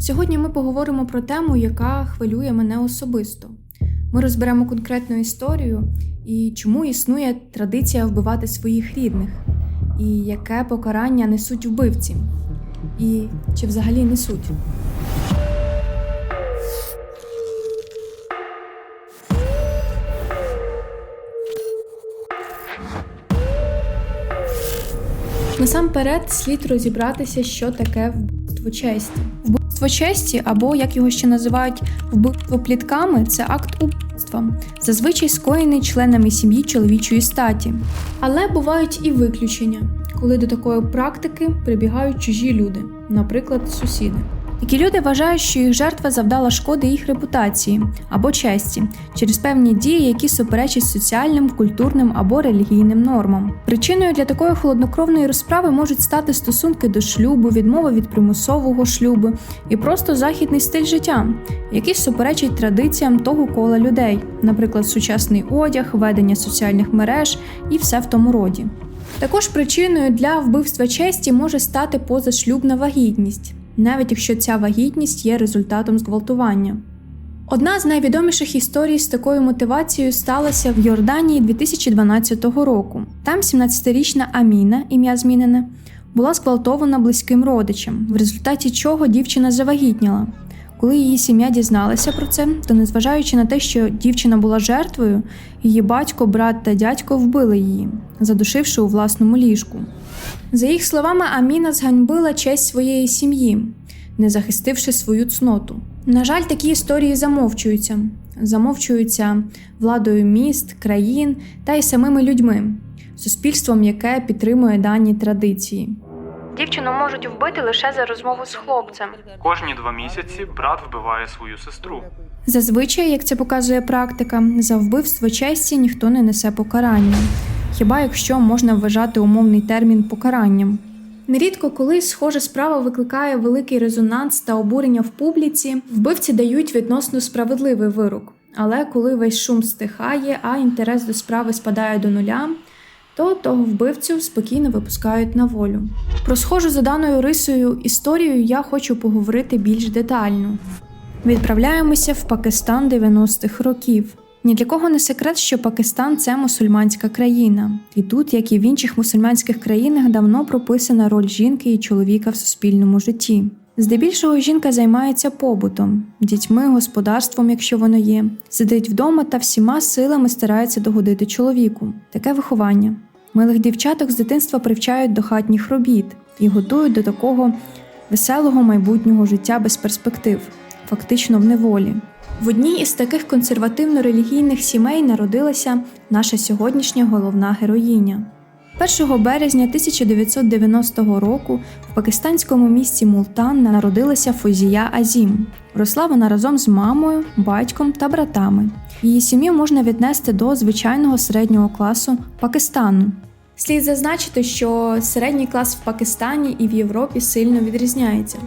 Сьогодні ми поговоримо про тему, яка хвилює мене особисто. Ми розберемо конкретну історію і чому існує традиція вбивати своїх рідних, і яке покарання несуть вбивці, і чи взагалі несуть. Насамперед слід розібратися, що таке вбивство честі. Вбивство честі, або як його ще називають вбивство плітками, це акт убивства, зазвичай скоєний членами сім'ї чоловічої статі. Але бувають і виключення, коли до такої практики прибігають чужі люди, наприклад, сусіди. Такі люди вважають, що їх жертва завдала шкоди їх репутації або честі через певні дії, які суперечать соціальним, культурним або релігійним нормам. Причиною для такої холоднокровної розправи можуть стати стосунки до шлюбу, відмова від примусового шлюбу і просто західний стиль життя, який суперечить традиціям того кола людей, наприклад, сучасний одяг, ведення соціальних мереж і все в тому роді. Також причиною для вбивства честі може стати позашлюбна вагітність, навіть якщо ця вагітність є результатом зґвалтування. Одна з найвідоміших історій з такою мотивацією сталася в Йорданії 2012 року. Там 17-річна Аміна, ім'я змінене, була зґвалтована близьким родичем, в результаті чого дівчина завагітніла. Коли її сім'я дізналася про це, то незважаючи на те, що дівчина була жертвою, її батько, брат та дядько вбили її, задушивши у власному ліжку. За їх словами, Аміна зганьбила честь своєї сім'ї, не захистивши свою цноту. На жаль, такі історії замовчуються, замовчуються владою міст, країн та й самими людьми, суспільством, яке підтримує дані традиції. Дівчину можуть вбити лише за розмову з хлопцем. Кожні два місяці брат вбиває свою сестру. Зазвичай, як це показує практика, за вбивство честі ніхто не несе покарання, хіба якщо можна вважати умовний термін покаранням. Нерідко, коли схожа справа викликає великий резонанс та обурення в публіці, вбивці дають відносно справедливий вирок. Але коли весь шум стихає, а інтерес до справи спадає до нуля, то того вбивцю спокійно випускають на волю. Про схожу за даною рисою історію я хочу поговорити більш детально. Відправляємося в Пакистан 90-х років. Ні для кого не секрет, що Пакистан це мусульманська країна, і тут, як і в інших мусульманських країнах, давно прописана роль жінки і чоловіка в суспільному житті. Здебільшого жінка займається побутом, дітьми, господарством, якщо воно є, сидить вдома та всіма силами старається догодити чоловіку. Таке виховання. Милих дівчаток з дитинства привчають до хатніх робіт і готують до такого веселого майбутнього життя без перспектив, фактично в неволі. В одній із таких консервативно-релігійних сімей народилася наша сьогоднішня головна героїня. 1 березня 1990 року в пакистанському місті Мултан народилася Фозія Азім. Росла вона разом з мамою, батьком та братами. Її сім'ю можна віднести до звичайного середнього класу Пакистану. Слід зазначити, що середній клас в Пакистані і в Європі сильно відрізняється.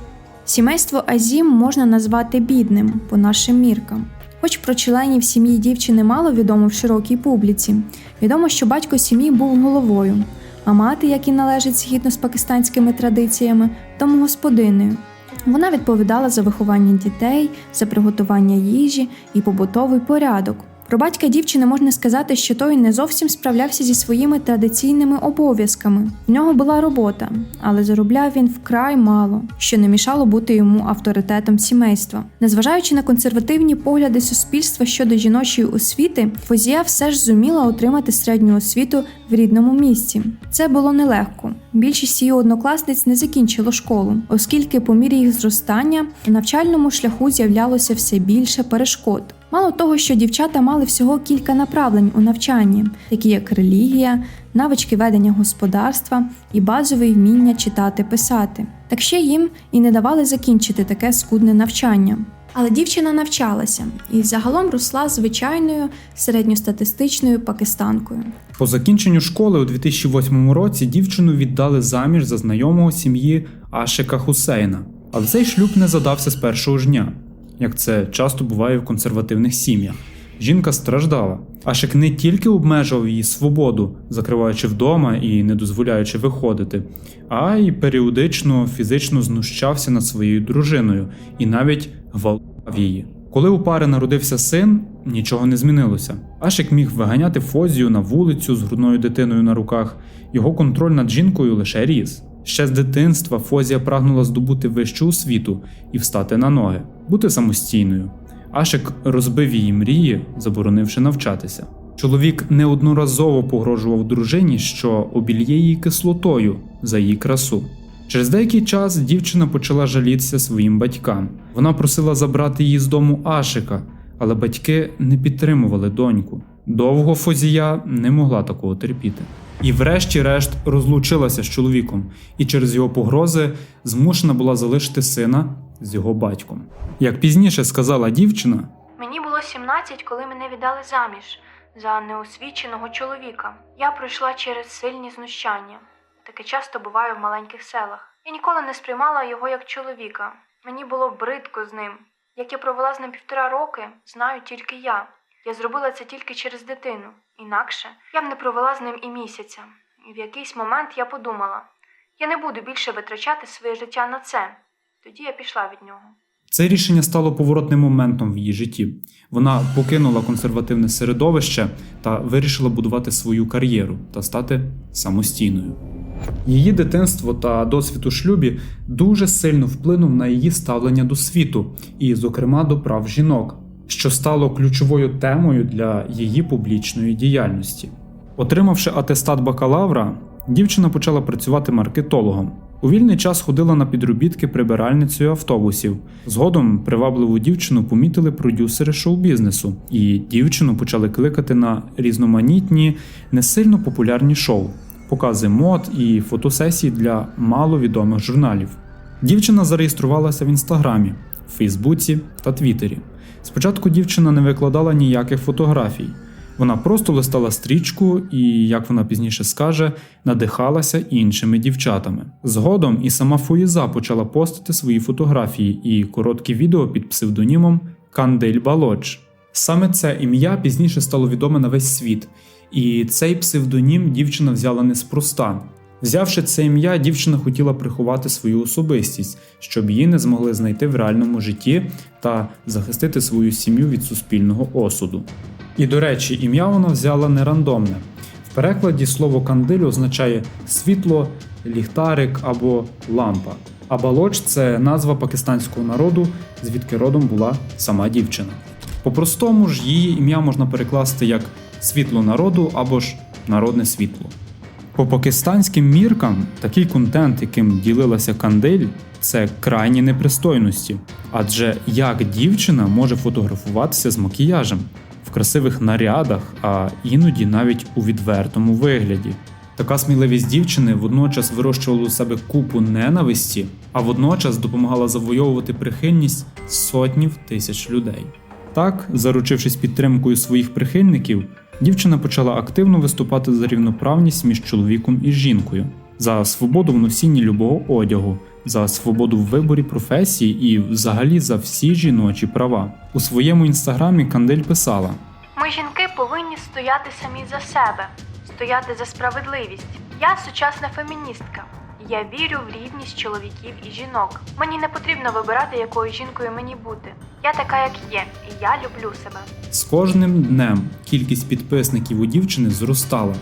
Сімейство Азім можна назвати бідним по нашим міркам. Хоч про членів сім'ї дівчини мало відомо в широкій публіці, відомо, що батько сім'ї був головою, а мати, як і належить згідно з пакистанськими традиціями, домогосподинею. Вона відповідала за виховання дітей, за приготування їжі і побутовий порядок. Про батька дівчини можна сказати, що той не зовсім справлявся зі своїми традиційними обов'язками. В нього була робота, але заробляв він вкрай мало, що не мішало бути йому авторитетом сімейства. Незважаючи на консервативні погляди суспільства щодо жіночої освіти, Фозія все ж зуміла отримати середню освіту в рідному місті. Це було нелегко. Більшість її однокласниць не закінчило школу, оскільки по мірі їх зростання на навчальному шляху з'являлося все більше перешкод. Мало того, що дівчата мали всього кілька направлень у навчанні, такі як релігія, навички ведення господарства і базове вміння читати писати. Так ще їм і не давали закінчити таке скудне навчання. Але дівчина навчалася і загалом росла звичайною середньостатистичною пакистанкою. По закінченню школи у 2008 році дівчину віддали заміж за знайомого сім'ї Ашика Хусейна. Але цей шлюб не задався з першого ж дня, як це часто буває в консервативних сім'ях. Жінка страждала. Ашик не тільки обмежував її свободу, закриваючи вдома і не дозволяючи виходити, а й періодично фізично знущався над своєю дружиною і навіть гвалтував її. Коли у пари народився син, нічого не змінилося. Ашик міг виганяти Фозію на вулицю з грудною дитиною на руках, його контроль над жінкою лише ріс. Ще з дитинства Фозія прагнула здобути вищу освіту і встати на ноги, бути самостійною. Ашик розбив її мрії, заборонивши навчатися. Чоловік неодноразово погрожував дружині, що обільє її кислотою за її красу. Через деякий час дівчина почала жалітися своїм батькам. Вона просила забрати її з дому Ашика, але батьки не підтримували доньку. Довго Фозія не могла такого терпіти. І врешті-решт розлучилася з чоловіком, і через його погрози змушена була залишити сина з його батьком. Як пізніше сказала дівчина, Мені було 17, коли мене віддали заміж за неосвіченого чоловіка. Я пройшла через сильні знущання. Таке часто буває в маленьких селах. Я ніколи не сприймала його як чоловіка. Мені було бридко з ним. Як я провела з ним півтора роки, знаю тільки я. Я зробила це тільки через дитину. Інакше я б не провела з ним і місяця. І в якийсь момент я подумала: я не буду більше витрачати своє життя на це. Тоді я пішла від нього. Це рішення стало поворотним моментом в її житті. Вона покинула консервативне середовище та вирішила будувати свою кар'єру та стати самостійною. Її дитинство та досвід у шлюбі дуже сильно вплинув на її ставлення до світу, і, зокрема, до прав жінок, що стало ключовою темою для її публічної діяльності. Отримавши атестат бакалавра, дівчина почала працювати маркетологом. У вільний час ходила на підробітки прибиральницею автобусів. Згодом привабливу дівчину помітили продюсери шоу-бізнесу, і дівчину почали кликати на різноманітні, не сильно популярні шоу, покази мод і фотосесії для маловідомих журналів. Дівчина зареєструвалася в інстаграмі, Фейсбуці та Твіттері. Спочатку дівчина не викладала ніяких фотографій. Вона просто листала стрічку і, як вона пізніше скаже, надихалася іншими дівчатами. Згодом і сама Фуїза почала постити свої фотографії і короткі відео під псевдонімом Кандель Балодж. Саме це ім'я пізніше стало відоме на весь світ, і цей псевдонім дівчина взяла неспроста. Взявши це ім'я, дівчина хотіла приховати свою особистість, щоб її не змогли знайти в реальному житті та захистити свою сім'ю від суспільного осуду. І до речі, ім'я вона взяла не рандомне. В перекладі слово кандиль означає світло, ліхтарик або лампа. А балоч це назва пакистанського народу, звідки родом була сама дівчина. По-простому ж її ім'я можна перекласти як світло народу або ж народне світло. По пакистанським міркам такий контент, яким ділилася Кандель, це крайні непристойності. Адже як дівчина може фотографуватися з макіяжем в красивих нарядах, а іноді навіть у відвертому вигляді. Така сміливість дівчини водночас вирощувала у себе купу ненависті, а водночас допомагала завойовувати прихильність сотнів тисяч людей. Так, заручившись підтримкою своїх прихильників, дівчина почала активно виступати за рівноправність між чоловіком і жінкою, за свободу в носінні любого одягу, за свободу в виборі професії і взагалі за всі жіночі права. У своєму інстаграмі Кандель писала: Ми жінки повинні стояти самі за себе, стояти за справедливість. Я сучасна феміністка. Я вірю в рівність чоловіків і жінок. Мені не потрібно вибирати, якою жінкою мені бути. Я така, як є, і я люблю себе. З кожним днем кількість підписників у дівчини зростала,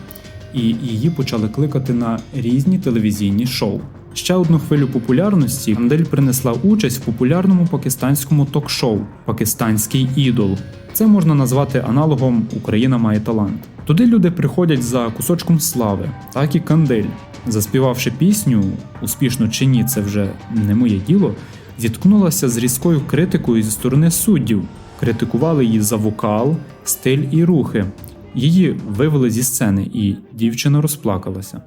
і її почали кликати на різні телевізійні шоу. Ще одну хвилю популярності Кандель принесла участь в популярному пакистанському ток-шоу Пакистанський ідол. Це можна назвати аналогом Україна має талант. Туди люди приходять за кусочком слави, так і Кандель. Заспівавши пісню, успішно чи ні, це вже не моє діло, зіткнулася з різкою критикою зі сторони суддів. Критикували її за вокал, стиль і рухи. Її вивели зі сцени, і дівчина розплакалася.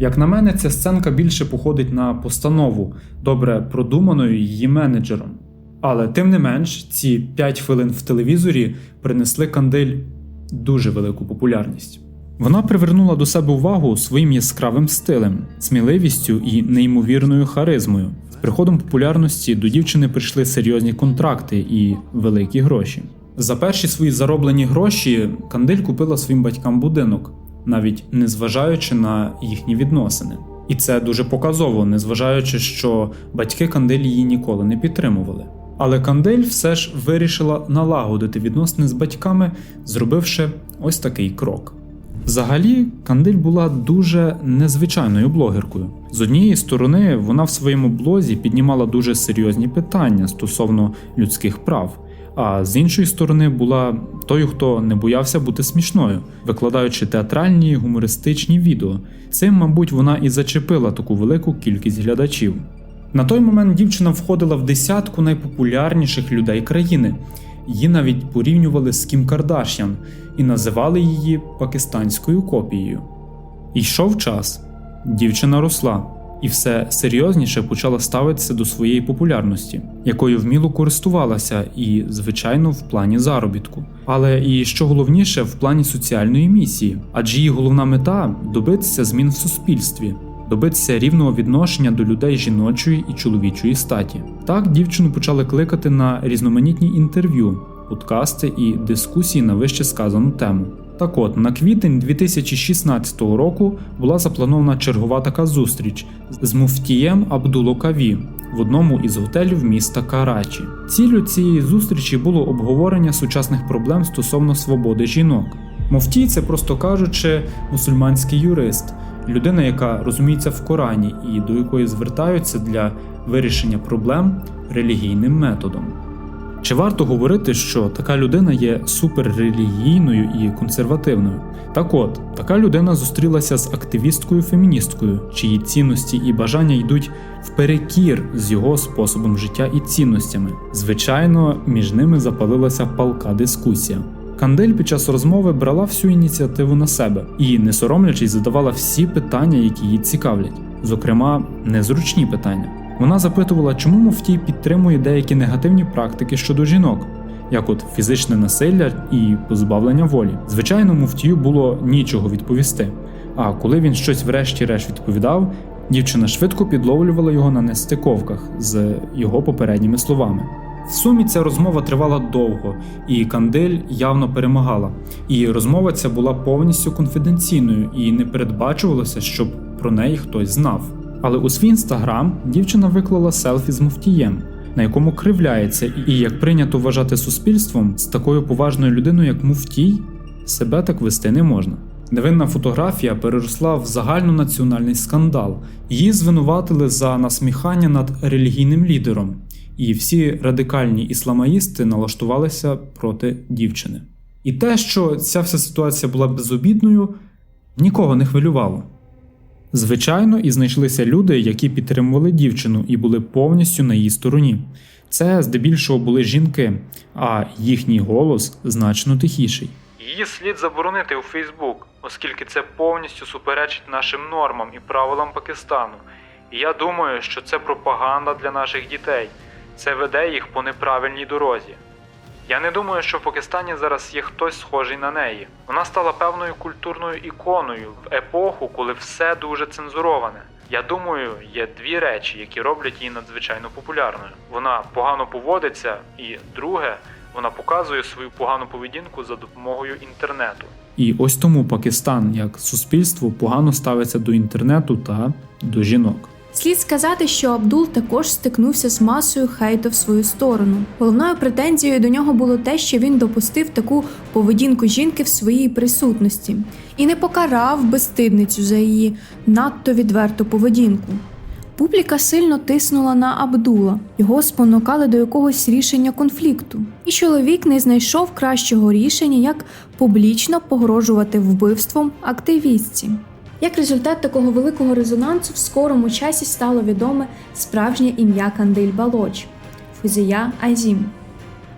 Як на мене, ця сценка більше походить на постанову, добре продуманою її менеджером. Але тим не менш, ці 5 хвилин в телевізорі принесли кандель дуже велику популярність. Вона привернула до себе увагу своїм яскравим стилем, сміливістю і неймовірною харизмою. З приходом популярності до дівчини прийшли серйозні контракти і великі гроші. За перші свої зароблені гроші Кандиль купила своїм батькам будинок, навіть не зважаючи на їхні відносини. І це дуже показово, незважаючи, що батьки Кандиль її ніколи не підтримували. Але Кандель все ж вирішила налагодити відносини з батьками, зробивши ось такий крок. Взагалі, Кандель була дуже незвичайною блогеркою. З однієї сторони, вона в своєму блозі піднімала дуже серйозні питання стосовно людських прав. А з іншої сторони, була той, хто не боявся бути смішною, викладаючи театральні гумористичні відео. Цим, мабуть, вона і зачепила таку велику кількість глядачів. На той момент дівчина входила в десятку найпопулярніших людей країни. Її навіть порівнювали з Кім Кардашян і називали її пакистанською копією. Йшов час, дівчина росла і все серйозніше почала ставитися до своєї популярності, якою вміло користувалася, і, звичайно, в плані заробітку. Але і що головніше, в плані соціальної місії, адже її головна мета добитися змін в суспільстві, добитися рівного відношення до людей жіночої і чоловічої статі. Так дівчину почали кликати на різноманітні інтерв'ю, подкасти і дискусії на вище сказану тему. Так от, на квітень 2016 року була запланована чергова така зустріч з муфтієм Абдуло Каві в одному із готелів міста Карачі. Ціллю цієї зустрічі було обговорення сучасних проблем стосовно свободи жінок. Муфтій це, просто кажучи, мусульманський юрист, людина, яка розуміється в Корані і до якої звертаються для вирішення проблем релігійним методом. Чи варто говорити, що така людина є суперрелігійною і консервативною? Так от, така людина зустрілася з активісткою-феміністкою, чиї цінності і бажання йдуть вперекір з його способом життя і цінностями. Звичайно, між ними запалилася палка дискусія. Кандель під час розмови брала всю ініціативу на себе і, не соромлячись, задавала всі питання, які її цікавлять, зокрема, незручні питання. Вона запитувала, чому муфтій підтримує деякі негативні практики щодо жінок, як от фізичне насилля і позбавлення волі. Звичайно, муфтію було нічого відповісти. А коли він щось врешті-решт відповідав, дівчина швидко підловлювала його на нестиковках з його попередніми словами. В сумі ця розмова тривала довго, і Кандель явно перемагала. І розмова ця була повністю конфіденційною і не передбачувалося, щоб про неї хтось знав. Але у свій інстаграм дівчина виклала селфі з муфтієм, на якому кривляється, і як прийнято вважати суспільством, з такою поважною людиною, як муфтій, себе так вести не можна. Невинна фотографія переросла в загальнонаціональний скандал. Її звинуватили за насміхання над релігійним лідером, і всі радикальні ісламаїсти налаштувалися проти дівчини. І те, що ця вся ситуація була безобідною, нікого не хвилювало. Звичайно, і знайшлися люди, які підтримували дівчину і були повністю на її стороні. Це здебільшого були жінки, а їхній голос значно тихіший. Її слід заборонити у Фейсбук, оскільки це повністю суперечить нашим нормам і правилам Пакистану. І я думаю, що це пропаганда для наших дітей. Це веде їх по неправильній дорозі. Я не думаю, що в Пакистані зараз є хтось схожий на неї. Вона стала певною культурною іконою в епоху, коли все дуже цензуроване. Я думаю, є дві речі, які роблять її надзвичайно популярною. Вона погано поводиться, і друге, вона показує свою погану поведінку за допомогою інтернету. І ось тому Пакистан як суспільство погано ставиться до інтернету та до жінок. Слід сказати, що Абдул також стикнувся з масою хейту в свою сторону. Головною претензією до нього було те, що він допустив таку поведінку жінки в своїй присутності і не покарав безстидницю за її надто відверту поведінку. Публіка сильно тиснула на Абдула, його спонукали до якогось рішення конфлікту, і чоловік не знайшов кращого рішення, як публічно погрожувати вбивством активістці. Як результат такого великого резонансу в скорому часі стало відоме справжнє ім'я Кандиль Балоч Фузія Азім.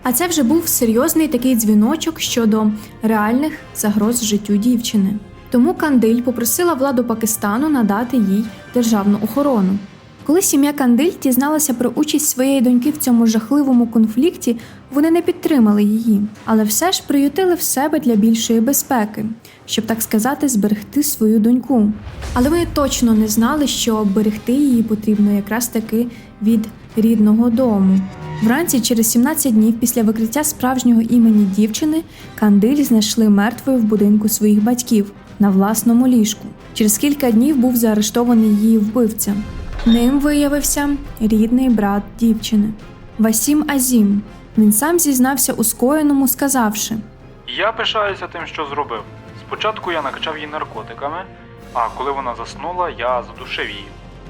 А це вже був серйозний такий дзвіночок щодо реальних загроз життю дівчини. Тому Кандиль попросила владу Пакистану надати їй державну охорону. Коли сім'я Кандиль дізналася про участь своєї доньки в цьому жахливому конфлікті, вони не підтримали її, але все ж приютили в себе для більшої безпеки, щоб так сказати, зберегти свою доньку. Але вони точно не знали, що берегти її потрібно якраз таки від рідного дому. Вранці, через 17 днів після викриття справжнього імені дівчини, Кандиль знайшли мертвою в будинку своїх батьків на власному ліжку. Через кілька днів був заарештований її вбивця. Ним виявився рідний брат дівчини Васім Азім. Він сам зізнався у скоєному, сказавши: Я пишаюся тим, що зробив. Спочатку я накачав її наркотиками, а коли вона заснула, я задушив її.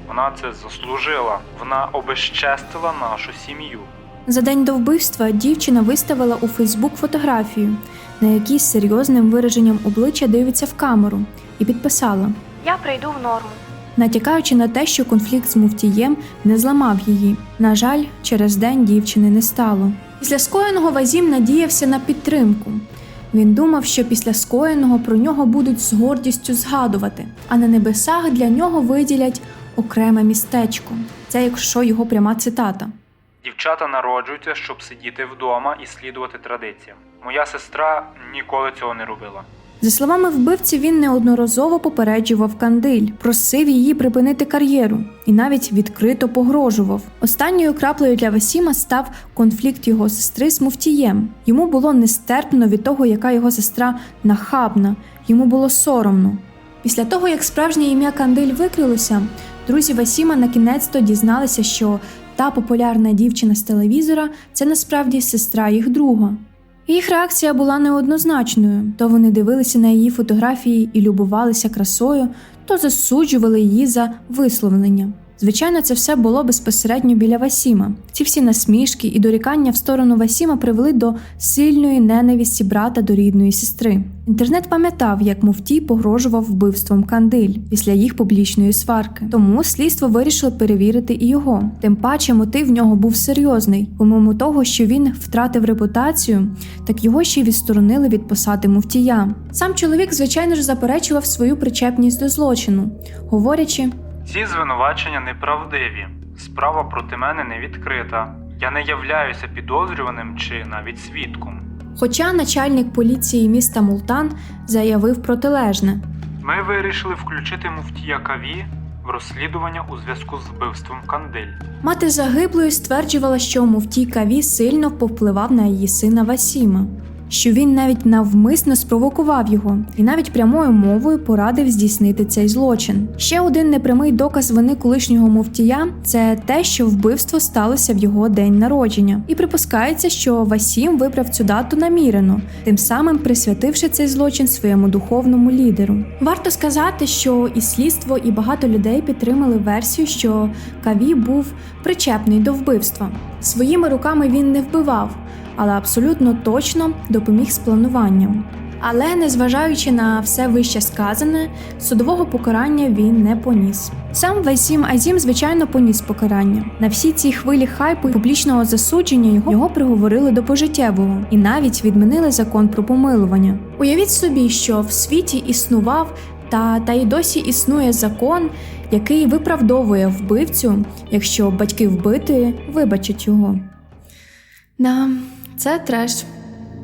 Вона це заслужила. Вона обезчестила нашу сім'ю. За день до вбивства дівчина виставила у Фейсбук фотографію, на якій з серйозним вираженням обличчя дивиться в камеру, і підписала, Я прийду в норму. натякаючи на те, що конфлікт з муфтієм не зламав її. На жаль, через день дівчини не стало. Після скоєного Вазім надіявся на підтримку. Він думав, що після скоєного про нього будуть з гордістю згадувати, а на небесах для нього виділять окреме містечко. Це якщо його пряма цитата. Дівчата народжуються, щоб сидіти вдома і слідувати традиціям. Моя сестра ніколи цього не робила. За словами вбивці, він неодноразово попереджував Кандиль, просив її припинити кар'єру і навіть відкрито погрожував. Останньою краплею для Васіма став конфлікт його сестри з муфтієм. Йому було нестерпно від того, яка його сестра нахабна, йому було соромно. Після того, як справжнє ім'я Кандиль викрилося, друзі Васіма на кінець то дізналися, що та популярна дівчина з телевізора це насправді сестра їх друга. Їх реакція була неоднозначною: то вони дивилися на її фотографії і любувалися красою, то засуджували її за висловлення. Звичайно, це все було безпосередньо біля Васіма. Ці всі насмішки і дорікання в сторону Васіма привели до сильної ненависті брата до рідної сестри. Інтернет пам'ятав, як Муфтій погрожував вбивством Кандиль після їх публічної сварки. Тому слідство вирішило перевірити і його. Тим паче мотив в нього був серйозний. Помимо того, що він втратив репутацію, так його ще й відсторонили від посади муфтія. Сам чоловік, звичайно ж, заперечував свою причепність до злочину, говорячи. Ці звинувачення неправдиві. Справа проти мене не відкрита. Я не являюся підозрюваним чи навіть свідком. Хоча начальник поліції міста Мултан заявив протилежне. Ми вирішили включити муфтія Каві в розслідування у зв'язку з вбивством Кандель. Мати загиблої стверджувала, що муфтій Каві сильно повпливав на її сина Васіма, що він навіть навмисно спровокував його і навіть прямою мовою порадив здійснити цей злочин. Ще один непрямий доказ вини колишнього муфтія це те, що вбивство сталося в його день народження, і припускається, що Васім вибрав цю дату намірено, тим самим присвятивши цей злочин своєму духовному лідеру. Варто сказати, що і слідство, і багато людей підтримали версію, що Каві був причепний до вбивства. Своїми руками він не вбивав, але абсолютно точно допоміг з плануванням. Але незважаючи на все вище сказане, судового покарання він не поніс. Сам Васім Азім, звичайно, поніс покарання. На всі ці хвилі хайпу і публічного засудження його, його приговорили до пожиттєвого і навіть відмінили закон про помилування. Уявіть собі, що в світі існував та, та й досі існує закон, який виправдовує вбивцю, якщо батьки вбитої вибачать його. Да, це треш.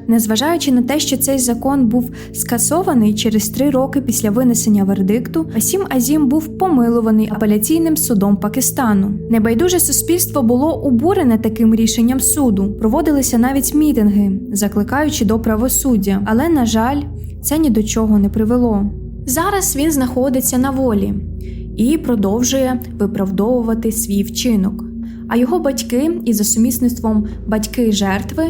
Незважаючи на те, що цей закон був скасований через три роки після винесення вердикту, Асім Азім був помилуваний апеляційним судом Пакистану. Небайдуже суспільство було обурене таким рішенням суду. Проводилися навіть мітинги, закликаючи до правосуддя. Але, на жаль, це ні до чого не привело. Зараз він знаходиться на волі і продовжує виправдовувати свій вчинок. А його батьки, і за сумісництвом батьки жертви,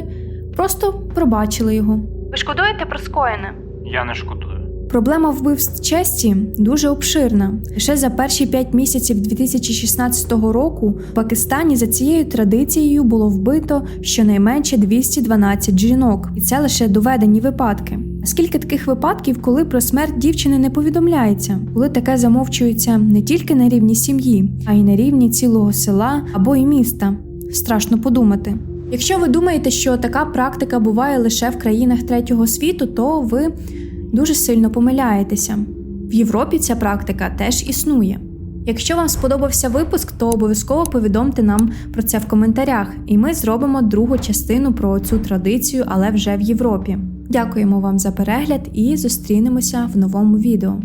просто пробачили його. Ви шкодуєте про скоєне? Я не шкодую. Проблема вбивств честі дуже обширна. Лише за перші п'ять місяців 2016 року в Пакистані за цією традицією було вбито щонайменше 212 жінок, і це лише доведені випадки. Скільки таких випадків, коли про смерть дівчини не повідомляється, коли таке замовчується не тільки на рівні сім'ї, а й на рівні цілого села або і міста. Страшно подумати. Якщо ви думаєте, що така практика буває лише в країнах третього світу, то ви дуже сильно помиляєтеся. В Європі ця практика теж існує. Якщо вам сподобався випуск, то обов'язково повідомте нам про це в коментарях, і ми зробимо другу частину про цю традицію, але вже в Європі. Дякуємо вам за перегляд і зустрінемося в новому відео.